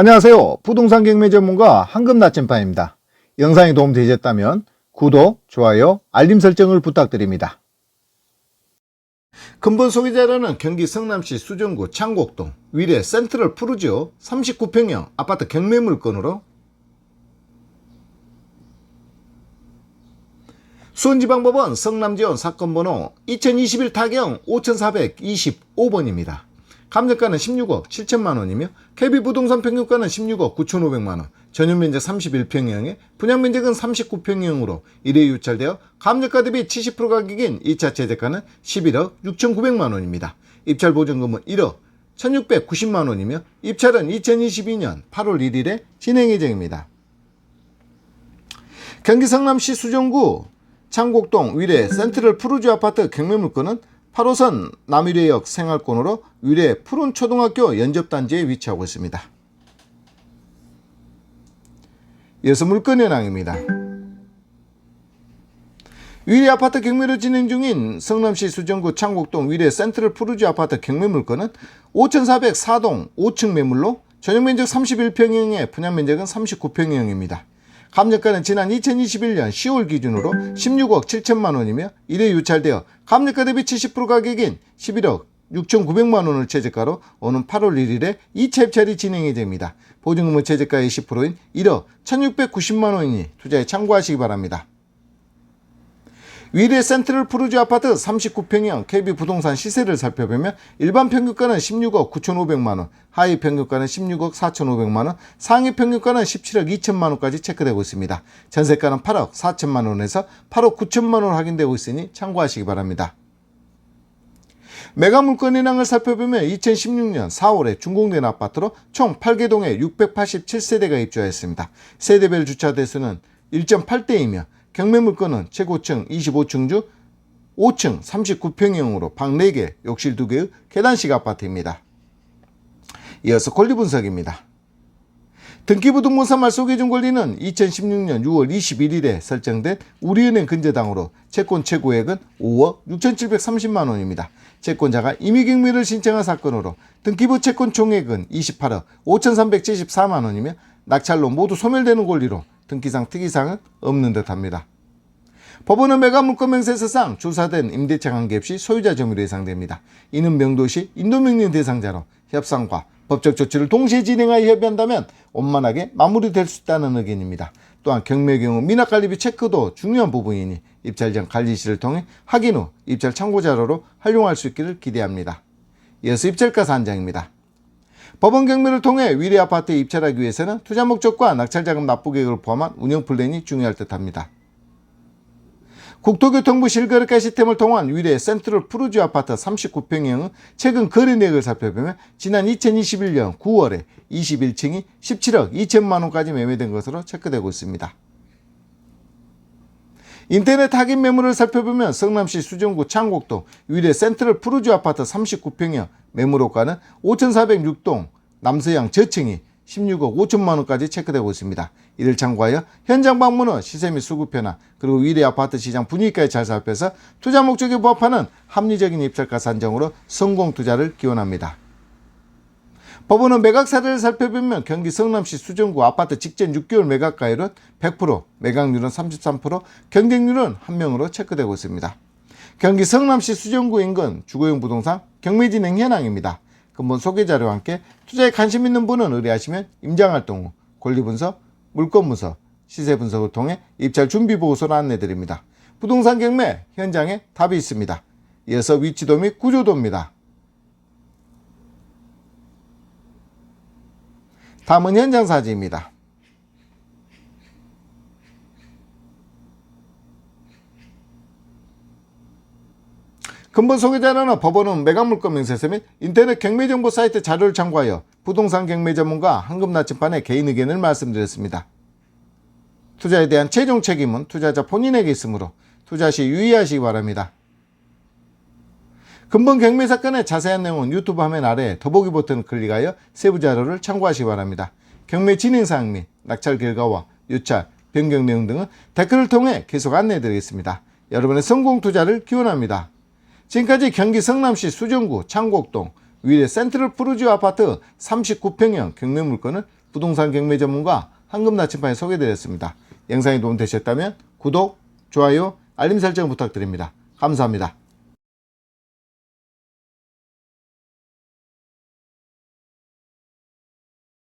안녕하세요. 부동산 경매 전문가 황금 나침반입니다. 영상이 도움되셨다면 구독, 좋아요, 알림 설정을 부탁드립니다. 근본 소개자료는 경기 성남시 수정구 창곡동 위례 센트럴 푸르지오 39평형 아파트 경매 물건으로 수원지방법원 성남지원 사건번호 2021 타경 5425번입니다. 감정가는 16억 7천만 원이며 KB 부동산 평균가는 16억 9,500만 원, 전용 면적 31평형에 분양 면적은 39평형으로 1회 유찰되어 감정가 대비 70% 가격인 2차 최저가는 11억 6,900만 원입니다. 입찰 보증금은 1억 1,690만 원이며 입찰은 2022년 8월 1일에 진행 예정입니다. 경기 성남시 수정구 창곡동 위례 센트럴 푸르주 아파트 경매 물건은 8호선 남위례역 생활권으로 위례 푸른 초등학교 연접단지에 위치하고 있습니다. 이어서 물건 현황입니다. 위례 아파트 경매로 진행 중인 성남시 수정구 창곡동 위례 센트럴 푸르주 아파트 경매 물건은 5,404동 5층 매물로 전용 면적 31평형에 분양 면적은 39평형입니다. 감정가는 지난 2021년 10월 기준으로 16억 7천만 원이며 이래 유찰되어 감정가 대비 70% 가격인 11억 6,900만 원을 최저가로 오는 8월 1일에 2차 입찰이 진행이 됩니다. 보증금은 최저가의 10%인 1억 1,690만 원이니 투자에 참고하시기 바랍니다. 위례 센트럴 푸르주 아파트 39평형 KB 부동산 시세를 살펴보면 일반 평균가는 16억 9,500만 원, 하위 평균가는 16억 4,500만 원, 상위 평균가는 17억 2천만 원까지 체크되고 있습니다. 전세가는 8억 4천만 원에서 8억 9천만 원 확인되고 있으니 참고하시기 바랍니다. 매각 물건 현황을 살펴보면 2016년 4월에 준공된 아파트로 총 8개 동에 687세대가 입주하였습니다. 세대별 주차 대수는 1.8대이며 경매 물건은 최고층 25층 중 5층 39평형으로 방 4개, 욕실 2개의 계단식 아파트입니다. 이어서 권리 분석입니다. 등기부등본사 말 소개준 권리는 2016년 6월 21일에 설정된 우리은행 근저당으로 채권 최고액은 5억 6,730만 원입니다. 채권자가 임의경매를 신청한 사건으로 등기부 채권 총액은 28억 5,374만 원이며 낙찰로 모두 소멸되는 권리로 등기상 특이사항은 없는 듯합니다. 법원은 매각 물건 명세서상 조사된 임대차 관계 없이 소유자 점유로 예상됩니다. 이는 명도시 인도명령 대상자로 협상과 법적 조치를 동시에 진행하여 협의한다면 원만하게 마무리될 수 있다는 의견입니다. 또한 경매 경우 미납관리비 체크도 중요한 부분이니 입찰 전 관리실을 통해 확인 후 입찰 참고 자료로 활용할 수 있기를 기대합니다. 이어서 입찰가 산정입니다. 법원 경매를 통해 위례 아파트에 입찰하기 위해서는 투자 목적과 낙찰자금 납부 계획을 포함한 운영 플랜이 중요할 듯합니다. 국토교통부 실거래가 시스템을 통한 위례 센트럴 푸르주 아파트 39평형은 최근 거래 내역을 살펴보면 지난 2021년 9월에 21층이 17억 2천만 원까지 매매된 것으로 체크되고 있습니다. 인터넷 확인 매물을 살펴보면 성남시 수정구 창곡동 위례 센트럴 푸르주 아파트 39평형 매물호가는 5,406동 남서양 저층이 16억 5천만 원까지 체크되고 있습니다. 이를 참고하여 현장 방문 후 시세 및 수급 변화 그리고 위례 아파트 시장 분위기까지 잘 살펴서 투자 목적에 부합하는 합리적인 입찰가 산정으로 성공 투자를 기원합니다. 법원은 매각 사례를 살펴보면 경기 성남시 수정구 아파트 직전 6개월 매각가율은 100%, 매각률은 33%, 경쟁률은 한 명으로 체크되고 있습니다. 경기 성남시 수정구 인근 주거용 부동산 경매 진행 현황입니다. 근본 소개 자료와 함께 투자에 관심 있는 분은 의뢰하시면 임장활동 후 권리분석, 물건분석, 시세분석을 통해 입찰 준비보고서를 안내드립니다. 부동산 경매 현장에 답이 있습니다. 이어서 위치도 및 구조도입니다. 다음은 현장 사진입니다. 근본 소개자료는 법원은 매각물건 명세서 및 인터넷 경매정보 사이트 자료를 참고하여 부동산 경매 전문가 황금 나침반의 개인 의견을 말씀드렸습니다. 투자에 대한 최종 책임은 투자자 본인에게 있으므로 투자 시 유의하시기 바랍니다. 근본 경매 사건의 자세한 내용은 유튜브 화면 아래 더보기 버튼을 클릭하여 세부 자료를 참고하시기 바랍니다. 경매 진행 사항 및 낙찰 결과와 유찰, 변경 내용 등은 댓글을 통해 계속 안내해 드리겠습니다. 여러분의 성공 투자를 기원합니다. 지금까지 경기 성남시 수정구 창곡동 위례 센트럴 푸르지오 아파트 39평형 경매 물건을 부동산 경매 전문가 황금 나침반에 소개드렸습니다. 영상이 도움되셨다면 구독, 좋아요, 알림 설정 부탁드립니다. 감사합니다.